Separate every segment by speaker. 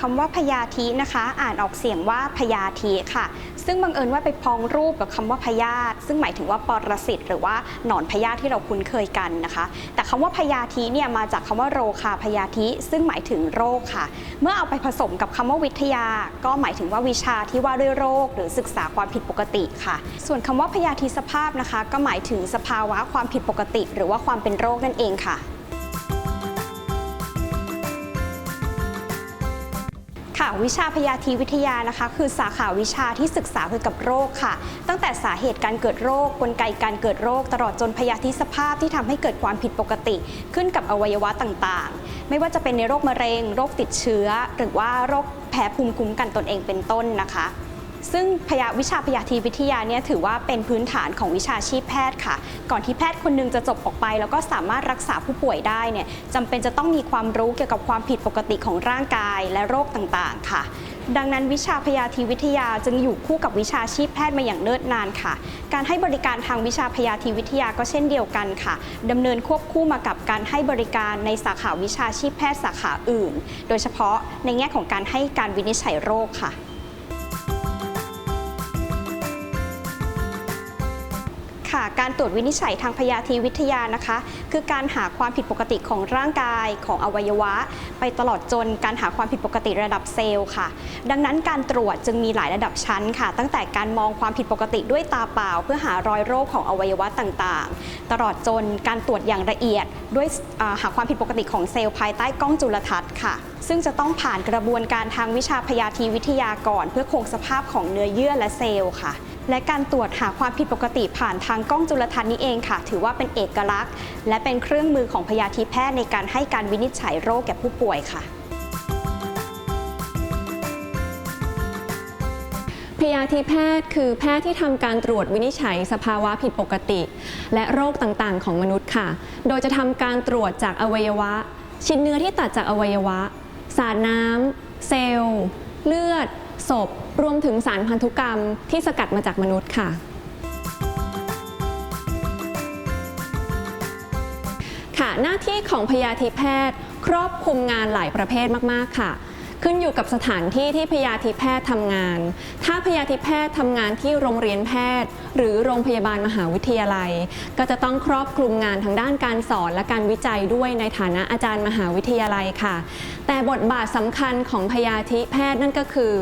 Speaker 1: คำว่าพยาธินะคะ อ่านออกเสียงว่าพยาธิค่ะ ซึ่งบังเอิญว่าไปพ้องรูปกับคำว่าพยาธิซึ่งหมายถึงว่าปรสิตหรือว่าหนอนพยาธิที่เราคุ้นเคยกันนะคะ แต่คำว่าพยาธิเนี่ยมาจากคำว่าโรคาพยาธิซึ่งหมายถึงโรคค่ะ เมื่อเอาไปผสมกับคำว่าวิทยา ก็หมายถึงว่าวิชาที่ว่าด้วยโรค หรือศึกษาความผิดปกติค่ะ ส่วนคำว่าพยาธิสภาพนะคะ ก็หมายถึงสภาวะความผิดปกติ หรือว่าความเป็นโรคนั่นเองค่ะ ค่ะวิชาพยาธิวิทยานะคะ คือสาขาวิชาที่ศึกษาเกี่ยวกับโรคค่ะ ตั้งแต่สาเหตุการเกิดโรค กลไกการเกิดโรค ตลอดจนพยาธิสภาพที่ทำให้เกิดความผิดปกติ ขึ้นกับอวัยวะต่างๆ ไม่ว่าจะเป็นในโรคมะเร็ง โรคติดเชื้อ หรือว่าโรคแพ้ภูมิคุ้มกันตนเองเป็นต้นนะคะ ซึ่งพยาวิชาพยาธิวิทยาเนี่ยถือว่าเป็นพื้นฐานของวิชาชีพแพทย์ค่ะ ก่อนที่แพทย์คนหนึงจะจบออกไป แล้วก็สามารถรักษาผู้ป่วยได้เนี่ยจำเป็นจะต้องมีความรู้เกี่ยวกับความผิดปกติของร่างกายและโรคต่างๆ ค่ะดังนั้นวิชาพยาธิวิทยาจึงอยู่คู่กับวิชาชีพแพทย์มาอย่างเนิ่นนานค่ะ การให้บริการทางวิชาพยาธิวิทยาก็เช่นเดียวกันค่ะดำเนินควบคู่มากับการให้บริการในสาขาวิชาชีพแพทย์สาขาอื่น โดยเฉพาะในแง่ของการให้การวินิจฉัยโรคค่ะ ค่ะ การตรวจวินิจฉัยทางพยาธิวิทยานะคะ คือการหาความผิดปกติของร่างกายของอวัยวะ ไปตลอดจนการหาความผิดปกติระดับเซลล์ค่ะ ดังนั้นการตรวจจึงมีหลายระดับชั้นค่ะ ตั้งแต่การมองความผิดปกติด้วยตาเปล่า เพื่อหารอยโรคของอวัยวะต่างๆ ตลอดจนการตรวจอย่างละเอียด ด้วยหาความผิดปกติของเซลล์ภายใต้กล้องจุลทรรศน์ค่ะ ซึ่งจะต้องผ่านกระบวนการทางวิชาพยาธิวิทยาก่อน เพื่อคงสภาพของเนื้อเยื่อและเซลล์ค่ะ และการตรวจหาความผิดปกติผ่านทางกล้องจุลทรรศน์นี้เองค่ะ ถือว่าเป็นเอกลักษณ์ และเป็นเครื่องมือของพยาธิแพทย์ในการให้การวินิจฉัยโรคแก่ผู้ป่วยค่ะ
Speaker 2: พยาธิแพทย์คือแพทย์ที่ทำการตรวจวินิจฉัยสภาวะผิดปกติ และโรคต่างๆ ของมนุษย์ค่ะ โดยจะทำการตรวจจากอวัยวะ ชิ้นเนื้อที่ตัดจากอวัยวะ สารน้ำเซลล์ เลือด ศพ รวมถึงสารพันธุกรรมที่สกัดมาจากมนุษย์ค่ะ ค่ะหน้าที่ของพยาธิแพทย์ ครอบคลุมงานหลายประเภทมาก ๆ ค่ะ ขึ้นอยู่กับสถานที่ที่พยาธิแพทย์ทำงาน ถ้าพยาธิแพทย์ทำงานที่โรงเรียนแพทย์ หรือโรงพยาบาลมหาวิทยาลัย ก็จะต้องครอบคลุมงานทางด้านการสอนและการวิจัยด้วยในฐานะอาจารย์มหาวิทยาลัยค่ะ แต่บทบาทสำคัญของพยาธิแพทย์นั่นก็คือ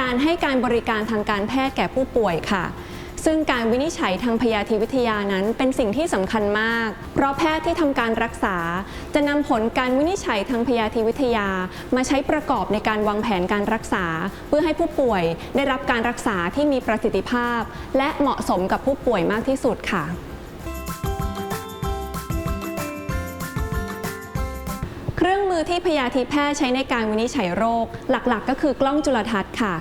Speaker 2: การให้การบริการทางการแพทย์แก่ผู้ป่วยค่ะ ซึ่งการวินิจฉัยทางพยาธิวิทยานั้นเป็นสิ่งที่สำคัญมาก เพราะแพทย์ที่ทำการรักษา จะนำผลการวินิจฉัยทางพยาธิวิทยา มาใช้ประกอบในการวางแผนการรักษา เพื่อให้ผู้ป่วยได้รับการรักษาที่มีประสิทธิภาพ และเหมาะสมกับผู้ป่วยมากที่สุดค่ะเครื่องมือที่พยาธิแพทย์ใช้ในการวินิจฉัยโรค หลักๆ ก็คือกล้องจุลทรรศน์ค่ะ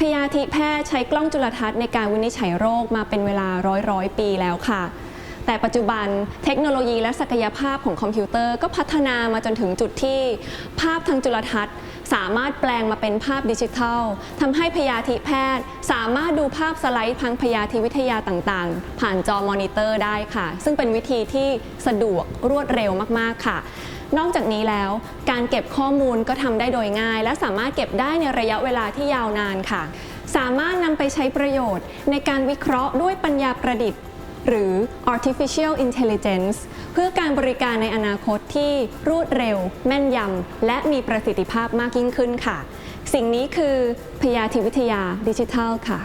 Speaker 2: พยาธิแพทย์ใช้กล้องจุลทรรศน์ในการวินิจฉัยโรคมาเป็นเวลาร้อยร้อยปีแล้วค่ะ แต่ปัจจุบันเทคโนโลยีและศักยภาพของคอมพิวเตอร์ก็พัฒนามาจนถึงจุดที่ ภาพทางจุลทรรศน์ สามารถแปลงมาเป็นภาพดิจิทัลทำให้พยาธิแพทย์ สามารถดูภาพสไลด์ทางพยาธิวิทยาต่างๆ ผ่านจอมอนิเตอร์ได้ค่ะ ซึ่งเป็นวิธีที่สะดวกรวดเร็วมากๆค่ะ นอกจากนี้แล้ว การเก็บข้อมูลก็ทำได้โดยง่าย และสามารถเก็บได้ในระยะเวลาที่ยาวนานค่ะ สามารถนำไปใช้ประโยชน์ ในการวิเคราะห์ด้วยปัญญาประดิษฐ์ หรือ artificial intelligence เพื่อการบริการในอนาคตที่รวดเร็ว แม่นยำและมีประสิทธิภาพมากยิ่งขึ้นค่ะ สิ่งนี้คือพยาธิวิทยาดิจิทัลค่ะ